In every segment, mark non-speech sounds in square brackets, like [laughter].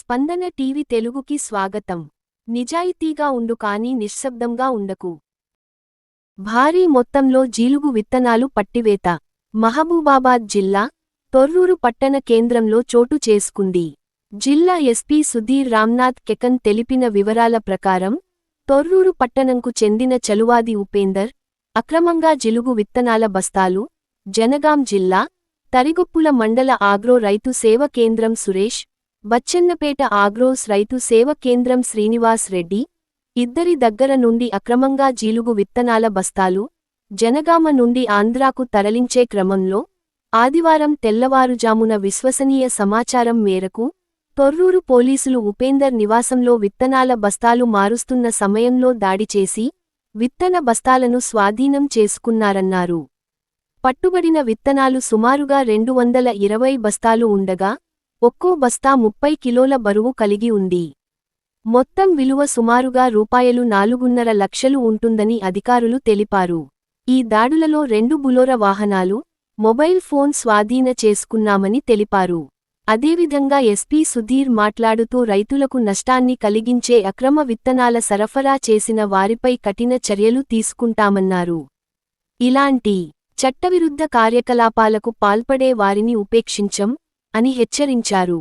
స్పందన టీవీ తెలుగుకి స్వాగతం. నిజాయితీగా ఉండు కానీ నిశ్శబ్దంగా ఉండకు. భారీ మొత్తంలో జీలుగు విత్తనాలు పట్టివేత. మహబూబాబాద్ జిల్లా తొర్రూరు పట్టణ కేంద్రంలో చోటు చేసుకుంది. జిల్లా ఎస్పీ సుధీర్ రామ్నాథ్ కెకన్ తెలిపిన వివరాల ప్రకారం తొర్రూరు పట్టణంకు చెందిన చలువాది ఉపేందర్ అక్రమంగా జిలుగు విత్తనాల బస్తాలు జనగాం జిల్లా తరిగొప్పుల మండల ఆగ్రో రైతు సేవ కేంద్రం సురేష్ బచ్చన్నపేట ఆగ్రోస్ రైతు సేవ కేంద్రం శ్రీనివాస్ రెడ్డి ఇద్దరి దగ్గర నుండి అక్రమంగా జీలుగు విత్తనాల బస్తాలు జనగామ నుండి ఆంధ్రాకు తరలించే క్రమంలో ఆదివారం తెల్లవారుజామున విశ్వసనీయ సమాచారం మేరకు తొర్రూరు పోలీసులు ఉపేందర్ నివాసంలో విత్తనాల బస్తాలు మారుస్తున్న సమయంలో దాడి చేసి విత్తన బస్తాలను స్వాధీనం చేసుకున్నారన్నారు. పట్టుబడిన విత్తనాలు సుమారుగా రెండు వందల ఇరవై బస్తాలు ఉండగా ఒక్కో బస్తా ముప్పై కిలోల బరువు కలిగి ఉంది. మొత్తం విలువ సుమారుగా రూపాయలు నాలుగున్నర లక్షలు ఉంటుందని అధికారులు తెలిపారు. ఈ దాడులలో రెండు బులోర వాహనాలు మొబైల్ ఫోన్ స్వాధీన చేసుకున్నామని తెలిపారు. అదేవిధంగా ఎస్పీ సుధీర్ మాట్లాడుతూ రైతులకు నష్టాన్ని కలిగించే అక్రమ విత్తనాల సరఫరా చేసిన వారిపై కఠిన చర్యలు తీసుకుంటామన్నారు. ఇలాంటి చట్టవిరుద్ధ కార్యకలాపాలకు పాల్పడే వారిని ఉపేక్షించం అని హెచ్చరించారు.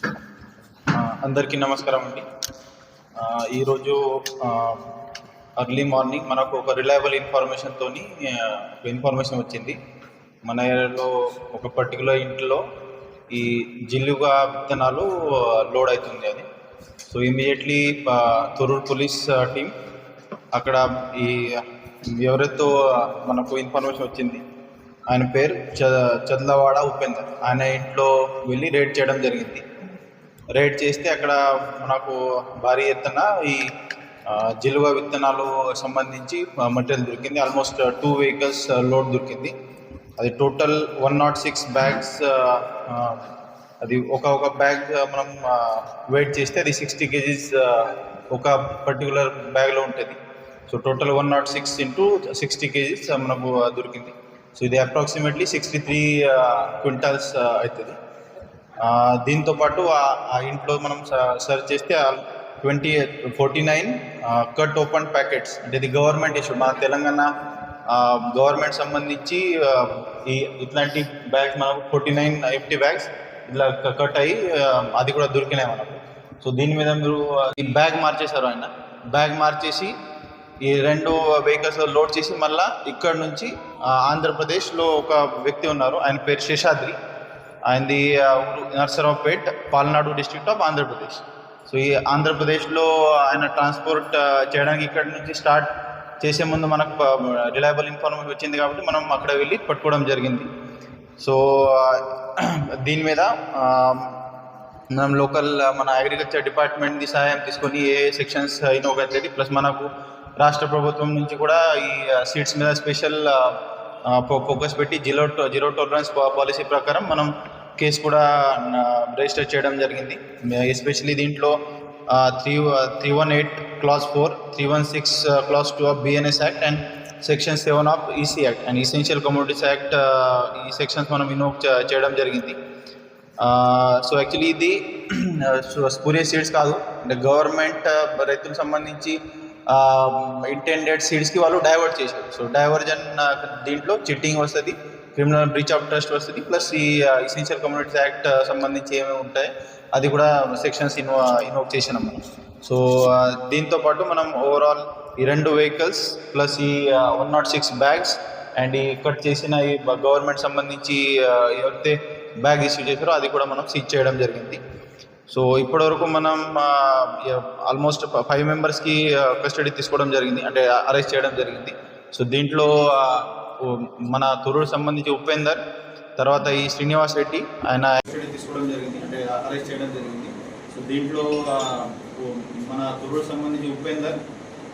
ఆ, అందరికీ నమస్కారం అండి. ఈరోజు అర్లీ మార్నింగ్ మనకు ఒక రిలయబుల్ ఇన్ఫర్మేషన్తో ఇన్ఫర్మేషన్ వచ్చింది. మన ఏరియాలో ఒక పర్టికులర్ ఇంట్లో ఈ జిల్లుగా విత్తనాలు లోడ్ అవుతుంది అది. So immediately Thorrur police team అక్కడ ఈ ఎవరితో మనకు ఇన్ఫర్మేషన్ వచ్చింది ఆయన పేరు చ చదలవాడ ఉపేందర్. ఆయన ఇంట్లో వెళ్ళి రేడ్ చేయడం జరిగింది. రైడ్ చేస్తే అక్కడ మనకు భారీ ఎత్తున ఈ జిలువ విత్తనాలు సంబంధించి మెటీరియల్ దొరికింది. ఆల్మోస్ట్ టూ వెహికల్స్ లోడ్ దొరికింది. అది total one nought six bags అది ఒక ఒక బ్యాగ్ మనం వెయిట్ చేస్తే అది సిక్స్టీ కేజీస్ ఒక పర్టికులర్ బ్యాగ్లో ఉంటుంది. So total one nought six into sixty KGs మనకు దొరికింది. సో ఇది అప్రాక్సిమేట్లీ సిక్స్టీ త్రీ క్వింటాల్స్ అవుతుంది దీంతో పాటు ఆ- ఇంట్లో మనం సర్చ్ చేస్తే twenty forty nine cut open packets. అంటే ఇది గవర్నమెంట్ ఇష్యూ. మన తెలంగాణ గవర్నమెంట్ సంబంధించి ఈ ఇట్లాంటి బ్యాగ్స్ మనకు ఫోర్టీ నైన్ ఎఫ్టీ బ్యాగ్స్ ఇట్లా కట్ అయ్యి అది కూడా దొరికినాయి మనకు. సో దీని మీద మీరు ఈ బ్యాగ్ మార్చేశారు ఆయన. బ్యాగ్ మార్చేసి ఈ రెండు వెహికల్స్ లోడ్ చేసి మళ్ళీ ఇక్కడ నుంచి ఆంధ్రప్రదేశ్లో ఒక వ్యక్తి ఉన్నారు. ఆయన పేరు శేషాద్రి. ఆయనది ది ఊరు Narasaraopet Palnadu district of Andhra Pradesh so ఈ ఆంధ్రప్రదేశ్లో uh, ఆయన ట్రాన్స్పోర్ట్ uh, చేయడానికి ఇక్కడ నుంచి స్టార్ట్ చేసే ముందు మనకు uh, రిలయబుల్ ఇన్ఫర్మేషన్ వచ్చింది కాబట్టి మనం అక్కడ వెళ్ళి పట్టుకోవడం జరిగింది. సో [clears throat] దీని మీద um, మనం లోకల్ మన అగ్రికల్చర్ డిపార్ట్మెంట్ది సహాయం తీసుకొని ఏ సెక్షన్స్ ఇన్వోక్ ప్లస్ మనకు రాష్ట్ర ప్రభుత్వం నుంచి కూడా ఈ సీట్స్ మీద స్పెషల్ ఫోకస్ పెట్టి జీరో జీరో టాలరెన్స్ పాలసీ ప్రకారం మనం కేసు కూడా రిజిస్టర్ చేయడం జరిగింది. ఎస్పెషలీ దీంట్లో three three one eight clause four three one six clause two of BNS act and section seven of EC act and essential commodities act ఈ sections మనం invoke చేయడం జరిగింది. సో యాక్చువల్లీ ఇది spurious seeds కాదు అంటే government రైతులకు సంబంధించి intended సీడ్స్కి వాళ్ళు డైవర్ట్ చేశారు. సో డైవర్జన్ దీంట్లో చిట్టింగ్ వస్తుంది క్రిమినల్ బ్రీచ్ ఆఫ్ ట్రస్ట్ వస్తుంది ప్లస్ ఈ ఇసెన్షియల్ కమ్యూనిటీస్ యాక్ట్ సంబంధించి ఏమేమి ఉంటాయి అది కూడా సెక్షన్స్ ఇన్వో ఇన్వోక్ చేసినాం మనం సో దీంతో పాటు మనం ఓవరాల్ ఈ రెండు వెహికల్స్ ప్లస్ ఈ one nought six bags and ఈ కట్ చేసిన ఈ గవర్నమెంట్ సంబంధించి ఎవరైతే బ్యాగ్ ఇష్యూ చేశారో అది కూడా మనం సీజ్ చేయడం జరిగింది. సో ఇప్పటివరకు మనం ఆల్మోస్ట్ ఫైవ్ మెంబర్స్కి కస్టడీ తీసుకోవడం జరిగింది. అంటే అరెస్ట్ చేయడం జరిగింది. సో దీంట్లో మన తొరూరు సంబంధించి ఉపేందర్ తర్వాత ఈ శ్రీనివాస్ రెడ్డి ఆయన కస్టడీ తీసుకోవడం జరిగింది. అంటే అరెస్ట్ చేయడం జరిగింది. సో దీంట్లో మన తుర్రు సంబంధించి ఉపేందర్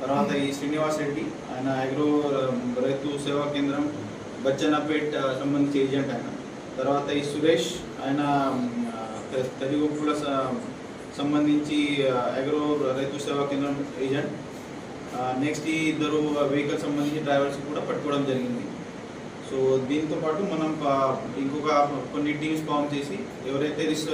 తర్వాత ఈ శ్రీనివాస్ రెడ్డి ఆయన అగ్రో రైతు సేవా కేంద్రం బచ్చన్నపేట్ సంబంధించి ఏజెంట్ ఆయన. తర్వాత ఈ సురేష్ ఆయన తరిగొప్పుల సంబంధించి అగ్రో రైతు సేవా కేంద్రం ఏజెంట్. నెక్స్ట్ ఈ ఇద్దరు వెహికల్ సంబంధించి డ్రైవర్స్ కూడా పట్టుకోవడం జరిగింది. సో దీంతో పాటు మనం ఇంకొక కొన్ని టీమ్స్ ఫామ్ చేసి ఎవరైతే రిస్